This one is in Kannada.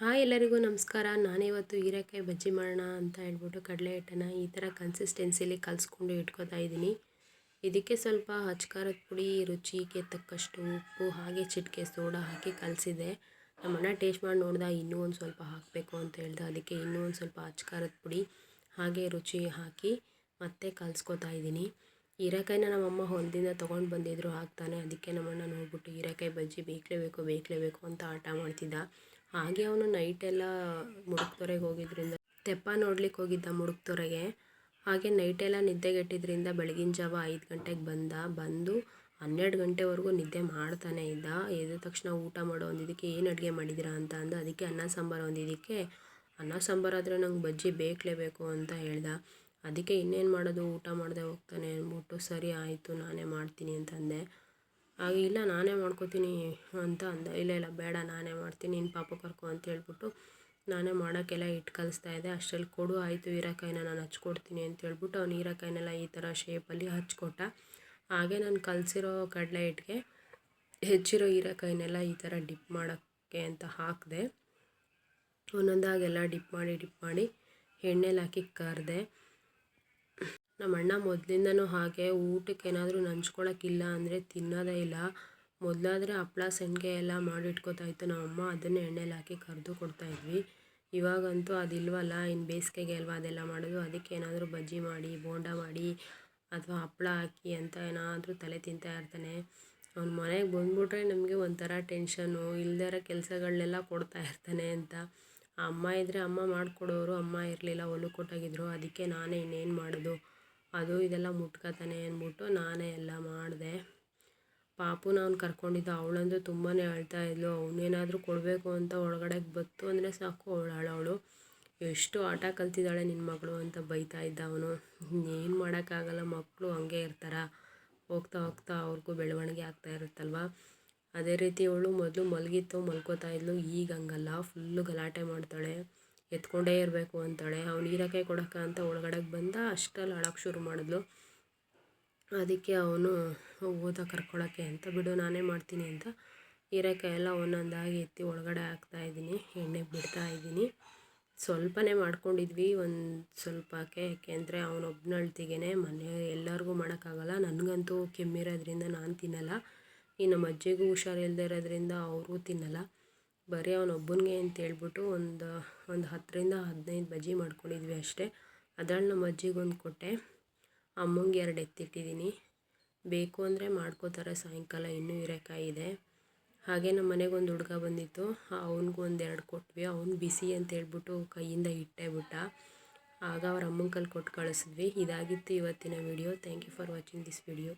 ಹಾಯ್ ಎಲ್ಲರಿಗೂ ನಮಸ್ಕಾರ. ನಾನಿವತ್ತು ಹೀರೆಕಾಯಿ ಬಜ್ಜಿ ಮಾಡೋಣ ಅಂತ ಹೇಳ್ಬಿಟ್ಟು ಕಡಲೆ ಹಿಟ್ಟನ್ನು ಈ ಥರ ಕನ್ಸಿಸ್ಟೆನ್ಸಿಲಿ ಕಲಿಸ್ಕೊಂಡು ಇಟ್ಕೋತಾ ಇದ್ದೀನಿ. ಇದಕ್ಕೆ ಸ್ವಲ್ಪ ಹಚ್ಕಾರದ ಪುಡಿ, ರುಚಿಗೆ ತಕ್ಕಷ್ಟು ಉಪ್ಪು, ಹಾಗೆ ಚಿಟಿಕೆ ಸೋಡಾ ಹಾಕಿ ಕಲಸಿದೆ. ನಮ್ಮಣ್ಣ ಟೇಸ್ಟ್ ಮಾಡಿ ನೋಡ್ದೆ ಇನ್ನೂ ಒಂದು ಸ್ವಲ್ಪ ಹಾಕಬೇಕು ಅಂತ ಹೇಳ್ದೆ. ಅದಕ್ಕೆ ಇನ್ನೂ ಒಂದು ಸ್ವಲ್ಪ ಹಚ್ಕಾರದ ಪುಡಿ, ಹಾಗೆ ರುಚಿ ಹಾಕಿ ಮತ್ತೆ ಕಲಿಸ್ಕೊತಾ ಇದ್ದೀನಿ. ಹೀರೆಕಾಯಿನ ನಮ್ಮಮ್ಮ ಹೊಲದಿಂದ ತೊಗೊಂಡು ಬಂದಿದ್ರು, ಹಾಕ್ತಾನೆ. ಅದಕ್ಕೆ ನಮ್ಮಣ್ಣ ನೋಡ್ಬಿಟ್ಟು ಹೀರೆಕಾಯಿ ಬಜ್ಜಿ ಬೇಕಲೇಬೇಕು ಬೇಕಲೇಬೇಕು ಅಂತ ಆಟ ಮಾಡ್ತಿದ್ದ. ಹಾಗೆ ಅವನು ನೈಟೆಲ್ಲ ಮುಡುಕ್ತೊರೆಗೆ ಹೋಗಿದ್ರಿಂದ, ತೆಪ್ಪ ನೋಡ್ಲಿಕ್ಕೆ ಹೋಗಿದ್ದ ಮುಡುಕ್ತೊರೆಗೆ ಹಾಗೆ ನೈಟೆಲ್ಲ ನಿದ್ದೆಗೆಟ್ಟಿದ್ರಿಂದ ಬೆಳಗಿನ ಜಾವ ಐದು ಗಂಟೆಗೆ ಬಂದ. ಬಂದು ಹನ್ನೆರಡು ಗಂಟೆವರೆಗೂ ನಿದ್ದೆ ಮಾಡ್ತಾನೆ ಇದ್ದ. ಎದ್ದ ತಕ್ಷಣ ಊಟ ಮಾಡೋ ಒಂದಿದ್ದಕ್ಕೆ ಏನು ಅಡುಗೆ ಮಾಡಿದಿರಾ ಅಂತ ಅಂದು. ಅದಕ್ಕೆ ಅನ್ನ ಸಾಂಬಾರು ಒಂದಿದ್ದಕ್ಕೆ ಅನ್ನ ಸಾಂಬಾರಾದರೆ ನಂಗೆ ಬಜ್ಜಿ ಬೇಕಲೇಬೇಕು ಅಂತ ಹೇಳ್ದ. ಅದಕ್ಕೆ ಇನ್ನೇನು ಮಾಡೋದು? ಊಟ ಮಾಡದೆ ಹೋಗ್ತಾನೆ ಅಂದ್ಬಿಟ್ಟು ಸರಿ ಆಯಿತು, ನಾನೇ ಮಾಡ್ತೀನಿ ಅಂತಂದೆ ಆಗ ಇಲ್ಲ, ನಾನೇ ಮಾಡ್ಕೊತೀನಿ ಅಂತ ಅಂದ. ಇಲ್ಲ ಇಲ್ಲ, ಬೇಡ, ನಾನೇ ಮಾಡ್ತೀನಿ, ನಿನ್ನ ಪಾಪ ಕರ್ಕೊ ಅಂತ ಹೇಳ್ಬಿಟ್ಟು ನಾನೇ ಮಾಡೋಕ್ಕೆಲ್ಲ ಇಟ್ಟು ಕಲಿಸ್ತಾ ಇದ್ದೆ. ಅಷ್ಟರಲ್ಲಿ ಕೊಡು, ಆಯಿತು, ಹೀರೆಕಾಯಿನ ನಾನು ಹಚ್ಕೊಡ್ತೀನಿ ಅಂತ ಹೇಳ್ಬಿಟ್ಟು ಅವ್ನು ಹೀರೆಕಾಯಿನೆಲ್ಲ ಈ ಥರ ಶೇಪಲ್ಲಿ ಹಚ್ಕೊಟ್ಟ. ಹಾಗೆ ನಾನು ಕಲಸಿರೋ ಕಡಲೆ ಹಿಟ್ಟಿಗೆ ಹೆಚ್ಚಿರೋ ಹೀರೆಕಾಯಿನೆಲ್ಲ ಈ ಥರ ಡಿಪ್ ಮಾಡೋಕ್ಕೆ ಅಂತ ಹಾಕಿದೆ. ಒಂದೊಂದಾಗೆಲ್ಲ ಡಿಪ್ ಮಾಡಿ ಡಿಪ್ ಮಾಡಿ ಎಣ್ಣೆಲಿ ಹಾಕಿ ಕರೆದೆ. ನಮ್ಮ ಅಣ್ಣ ಮೊದಲಿಂದನೂ ಹಾಗೆ ಊಟಕ್ಕೆ ಏನಾದರೂ ನಂಚ್ಕೊಳಕ್ಕಿಲ್ಲ ಅಂದರೆ ತಿನ್ನೋದೇ ಇಲ್ಲ. ಮೊದಲಾದರೆ ಹಪ್ಳ ಸಂಡಿಗೆ ಎಲ್ಲ ಮಾಡಿಟ್ಕೋತಾ ಇತ್ತು. ನಮ್ಮಮ್ಮ ಅದನ್ನೇ ಎಣ್ಣೆಲಿ ಹಾಕಿ ಕರೆದು ಕೊಡ್ತಾಯಿದ್ವಿ ಇವಾಗಂತೂ ಅದಿಲ್ವಲ್ಲ ಇನ್ನು ಬೇಸಿಗೆಗೆ ಅಲ್ವಾ ಅದೆಲ್ಲ ಮಾಡೋದು? ಅದಕ್ಕೆ ಏನಾದರೂ ಬಜ್ಜಿ ಮಾಡಿ, ಬೋಂಡ ಮಾಡಿ ಅಥವಾ ಹಪ್ಳ ಹಾಕಿ ಅಂತ ಏನಾದರೂ ತಲೆ ತಿಂತಾ ಇರ್ತಾನೆ. ಅವ್ನ ಮನೆಗೆ ಬಂದುಬಿಟ್ರೆ ನಮಗೆ ಒಂಥರ ಟೆನ್ಷನು ಇರೋ ಕೆಲಸಗಳನ್ನೆಲ್ಲ ಕೊಡ್ತಾ ಇರ್ತಾನೆ ಅಂತ. ಅಮ್ಮ ಇದ್ದರೆ ಅಮ್ಮ ಮಾಡಿಕೊಡೋರು ಅಮ್ಮ ಇರಲಿಲ್ಲ ಹೊಲಕ್ಕೆ ಕೊಟ್ಟಾಗಿದ್ರು. ಅದಕ್ಕೆ ನಾನೇ ಇನ್ನೇನು ಮಾಡೋದು? ಅದು ಇದೆಲ್ಲ ಮುಟ್ಕೊತಾನೆ ಅಂದ್ಬಿಟ್ಟು ನಾನೇ ಎಲ್ಲ ಮಾಡಿದೆ. ಪಾಪು ನಾನು ಕರ್ಕೊಂಡಿದ್ದ ಅವಳಂತೂ ತುಂಬಾ ಅಳ್ತಾ ಇದ್ಲು. ಅವನೇನಾದರೂ ಕೊಡಬೇಕು ಅಂತ ಒಳಗಡೆಗೆ ಬತ್ತು ಅಂದರೆ ಸಾಕು ಅವಳು ಎಷ್ಟು ಆಟ ಕಲ್ತಿದ್ದಾಳೆ ನಿನ್ನ ಮಗಳು ಅಂತ ಬೈತಾ ಇದ್ದ ಅವನು. ಏನು ಮಾಡೋಕ್ಕಾಗಲ್ಲ ಮಕ್ಕಳು ಹಂಗೆ ಇರ್ತಾರ. ಹೋಗ್ತಾ ಹೋಗ್ತಾ ಅವ್ರಿಗೂ ಬೆಳವಣಿಗೆ ಆಗ್ತಾ ಇರುತ್ತಲ್ವ? ಅದೇ ರೀತಿ ಅವಳು ಮೊದಲು ಮಲಗಿತ್ತು, ಮಲ್ಕೋತಾ ಇದ್ಲು. ಈಗ ಹಂಗಲ್ಲ. ಫುಲ್ಲು ಗಲಾಟೆ ಮಾಡ್ತಾಳೆ. ಎತ್ಕೊಂಡೇ ಇರಬೇಕು ಅಂತಾಳೆ. ಅವ್ನು ನೀರಕ್ಕೆ ಕೊಡೋಕೆ ಅಂತ ಒಳಗಡೆಗೆ ಬಂದ, ಅಷ್ಟಲ್ಲಿ ಅಳಕ್ಕೆ ಶುರು ಮಾಡಿದ್ಲು. ಅದಕ್ಕೆ ಅವನು ಓದ ಕರ್ಕೊಳ್ಳೋಕ್ಕೆ ಅಂತ, ಬಿಡು, ನಾನೇ ಮಾಡ್ತೀನಿ ಅಂತ ಹೀರೆಕಾಯಿ ಎಲ್ಲ ಒಂದೊಂದಾಗಿ ಎತ್ತಿ ಒಳಗಡೆ ಹಾಕ್ತಾಯಿದ್ದೀನಿ ಎಣ್ಣೆಗೆ ಬಿಡ್ತಾ ಇದ್ದೀನಿ. ಸ್ವಲ್ಪನೇ ಮಾಡ್ಕೊಂಡಿದ್ವಿ. ಒಂದು ಸ್ವಲ್ಪಕ್ಕೆ ಯಾಕೆಂದರೆ ಅವನೊಬ್ಬನ ಅಳ್ತಿಗೆ ಮನೆ ಎಲ್ಲರಿಗೂ ಮಾಡೋಕ್ಕಾಗಲ್ಲ. ನನಗಂತೂ ಕೆಮ್ಮಿರೋದ್ರಿಂದ ನಾನು ತಿನ್ನಲ್ಲ. ಈ ನಮ್ಮ ಅಜ್ಜಿಗೂ ಹುಷಾರಿಲ್ಲದೆ ಇರೋದ್ರಿಂದ ಅವರು ತಿನ್ನಲ್ಲ. ಬರೀ ಅವನೊಬ್ಬನಿಗೆ ಅಂತ ಹೇಳ್ಬಿಟ್ಟು ಒಂದು ಒಂದು ಹತ್ತರಿಂದ ಹದಿನೈದು ಬಜ್ಜಿ ಮಾಡ್ಕೊಂಡಿದ್ವಿ ಅಷ್ಟೇ. ಅದ್ರಲ್ಲಿ ನಮ್ಮ ಅಜ್ಜಿಗೊಂದು ಕೊಟ್ಟೆ. ಅಮ್ಮಂಗೆ ಎರಡು ಎತ್ತಿಟ್ಟಿದ್ದೀನಿ ಬೇಕು ಅಂದರೆ ಮಾಡ್ಕೋತಾರೆ ಸಾಯಂಕಾಲ, ಇನ್ನೂ ಹೀರೆಕಾಯಿ ಇದೆ. ಹಾಗೆ ನಮ್ಮ ಮನೆಗೆ ಒಂದು ಹುಡುಗ ಬಂದಿತ್ತು. ಅವನಿಗೂ ಒಂದು ಎರಡು ಕೊಟ್ವಿ. ಅವ್ನು ಬಿಸಿ ಅಂತ ಹೇಳ್ಬಿಟ್ಟು ಕೈಯಿಂದ ಇಟ್ಟೇ ಬಿಟ್ಟ. ಆಗ ಅವ್ರ ಅಮ್ಮನ ಕಲ್ಲಿ ಕೊಟ್ಟು ಕಳಿಸಿದ್ವಿ. ಇದಾಗಿತ್ತು ಇವತ್ತಿನ video. Thank you for watching this video